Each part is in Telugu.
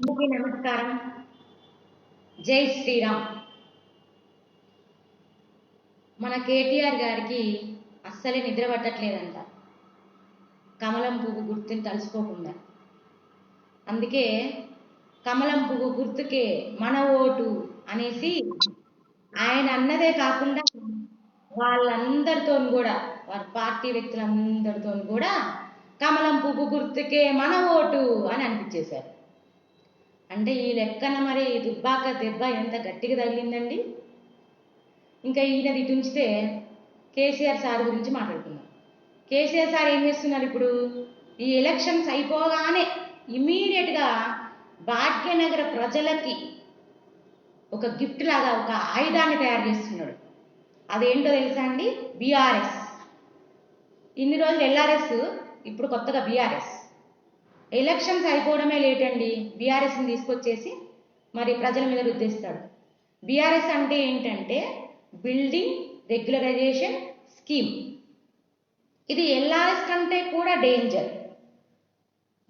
అందరికీ నమస్కారం. జై శ్రీరామ్. మన కేటీఆర్ గారికి అస్సలే నిద్ర పట్టట్లేదంట. కమలం పువ్వు గుర్తుని తలుసుకోకుండా అందుకే కమలం పువ్వు గుర్తుకే మన ఓటు అనేసి ఆయన అన్నదే కాకుండా వాళ్ళందరితో కూడా వారి పార్టీ వ్యక్తులందరితో కూడా కమలం పువ్వు గుర్తుకే మన ఓటు అని అనిపించేశారు. అంటే ఈ లెక్కన మరి దుబ్బాక దెబ్బ ఎంత గట్టిగా తగిలిందండి? ఇంకా ఈయనది ఇటు ఉంచితే కేసీఆర్ సార్ గురించి మాట్లాడుకుందాం. కేసీఆర్ సార్ ఏం చేస్తున్నారు ఇప్పుడు? ఈ ఎలక్షన్స్ అయిపోగానే ఇమీడియట్గా భాగ్యనగర ప్రజలకి ఒక గిఫ్ట్ లాగా ఒక ఆయుధాన్ని తయారు చేస్తున్నాడు. అదేంటో తెలుసా అండి? బీఆర్ఎస్. ఇన్ని రోజులు ఎల్ఆర్ఎస్ ఇప్పుడు కొత్తగా బీఆర్ఎస్. ఎలక్షన్స్ అయిపోవడమే లేటండి. బీఆర్ఎస్ని తీసుకొచ్చేసి మరి ప్రజల మీద రుద్దేస్తాడు. బీఆర్ఎస్ అంటే ఏంటంటే బిల్డింగ్ రెగ్యులరైజేషన్ స్కీమ్. ఇది ఎల్ఆర్ఎస్ కంటే కూడా డేంజర్.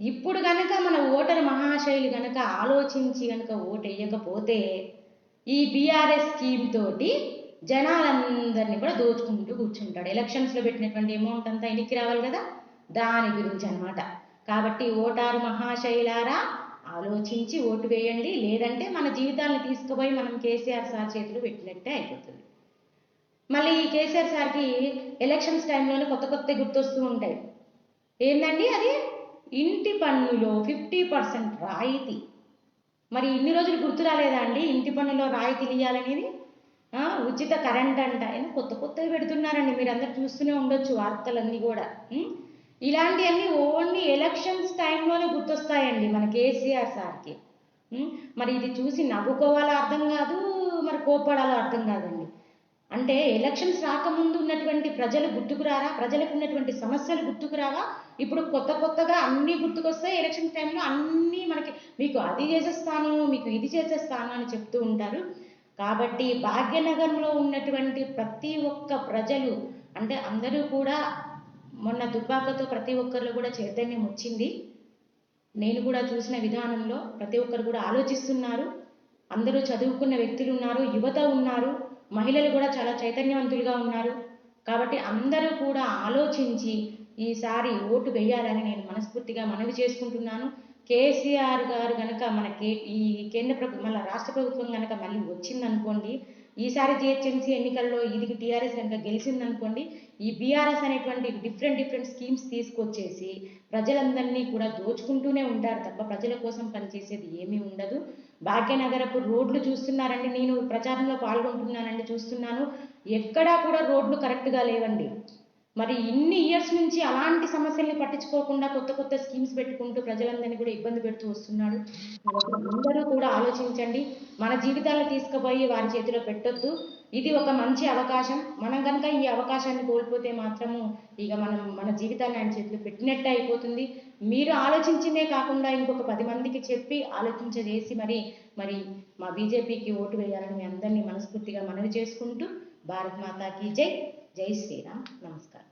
ఇప్పుడు కనుక మన ఓటర్ మహాశైలి కనుక ఆలోచించి కనుక ఓటు వేయకపోతే ఈ బీఆర్ఎస్ స్కీమ్ తోటి జనాలందరినీ కూడా దోచుకుంటూ కూర్చుంటాడు. ఎలక్షన్స్లో పెట్టినటువంటి అమౌంట్ అంతా ఎనికి రావాలి కదా? దాని గురించి అన్నమాట. కాబట్టి ఓటారు మహాశైలారా ఆలోచించి ఓటు వేయండి. లేదంటే మన జీవితాలను తీసుకుపోయి మనం కేసీఆర్ సార్ చేతులు పెట్టినట్టే అయిపోతుంది. మళ్ళీ ఈ కేసీఆర్ సార్కి ఎలక్షన్స్ టైంలోనే కొత్త కొత్త గుర్తొస్తూ ఉంటాయి. ఏంటండి అది? ఇంటి పన్నులో ఫిఫ్టీ పర్సెంట్ రాయితీ. మరి ఇన్ని రోజులు గుర్తు రాలేదా అండి? ఇంటి పన్నులో రాయితీలు ఇవ్వాలనేది ఉచిత కరెంట్ అంట. కొత్త కొత్తవి పెడుతున్నారండి. మీరు అందరు చూస్తూనే ఉండొచ్చు వార్తలన్నీ కూడా. ఇలాంటివన్నీ ఓన్లీ ఎలక్షన్స్ టైంలోనే గుర్తొస్తాయండి మన కేసీఆర్ సార్కి. మరి ఇది చూసి నవ్వుకోవాలో అర్థం కాదు మరి కోప్పడాలో అర్థం కాదండి. అంటే ఎలక్షన్స్ రాకముందు ఉన్నటువంటి ప్రజలు గుర్తుకురారా? ప్రజలకు ఉన్నటువంటి సమస్యలు గుర్తుకురావా? ఇప్పుడు కొత్త కొత్తగా అన్నీ గుర్తుకొస్తాయి ఎలక్షన్ టైంలో అన్నీ మనకి మీకు అది చేసేస్తాను మీకు ఇది చేసేస్తాను అని చెప్తూ ఉంటారు. కాబట్టి భాగ్యనగరంలో ఉన్నటువంటి ప్రతి ఒక్క ప్రజలు అంటే అందరూ కూడా మొన్న దుబ్బాకతో ప్రతి ఒక్కరిలో కూడా చైతన్యం వచ్చింది. నేను కూడా చూసిన విధానంలో ప్రతి ఒక్కరు కూడా ఆలోచిస్తున్నారు. అందరూ చదువుకున్న వ్యక్తులు ఉన్నారు యువత ఉన్నారు మహిళలు కూడా చాలా చైతన్యవంతులుగా ఉన్నారు. కాబట్టి అందరూ కూడా ఆలోచించి ఈసారి ఓటు వేయాలని నేను మనస్ఫూర్తిగా మనవి చేసుకుంటున్నాను. కేసీఆర్ గారు కనుక మన కే ఈ కేంద్ర ప్రభు మళ్ళీ రాష్ట్ర ప్రభుత్వం కనుక మళ్ళీ వచ్చిందనుకోండి ఈసారి జిహెచ్ఎంసీ ఎన్నికల్లో ఇది టీఆర్ఎస్ కనుక గెలిచిందనుకోండి ఈ బీఆర్ఎస్ అనేటువంటి డిఫరెంట్ డిఫరెంట్ స్కీమ్స్ తీసుకొచ్చేసి ప్రజలందరినీ కూడా దోచుకుంటూనే ఉంటారు తప్ప ప్రజల కోసం పనిచేసేది ఏమీ ఉండదు. భాగ్యనగరపు రోడ్లు చూస్తున్నారండి నేను ప్రచారంలో పాల్గొంటున్నానండి చూస్తున్నాను. ఎక్కడా కూడా రోడ్లు కరెక్ట్గా లేవండి. మరి ఇన్ని ఇయర్స్ నుంచి అలాంటి సమస్యల్ని పట్టించుకోకుండా కొత్త కొత్త స్కీమ్స్ పెట్టుకుంటూ ప్రజలందరినీ కూడా ఇబ్బంది పెడుతూ వస్తున్నాడు. అందరూ కూడా ఆలోచించండి. మన జీవితాలను తీసుకుపోయి వారి చేతిలో పెట్టొద్దు. ఇది ఒక మంచి అవకాశం. మనం కనుక ఈ అవకాశాన్ని కోల్పోతే మాత్రము ఇక మనం మన జీవితాన్ని ఆయన చేతిలో పెట్టినట్టే అయిపోతుంది. మీరు ఆలోచించిందే కాకుండా ఇంకొక పది మందికి చెప్పి ఆలోచించజేసి మరి మరి మా బీజేపీకి ఓటు వేయాలని మీ అందరినీ మనస్ఫూర్తిగా మనవి చేసుకుంటూ భారత్ మాతాకి జై జై శ్రీరామ్ నమస్కారం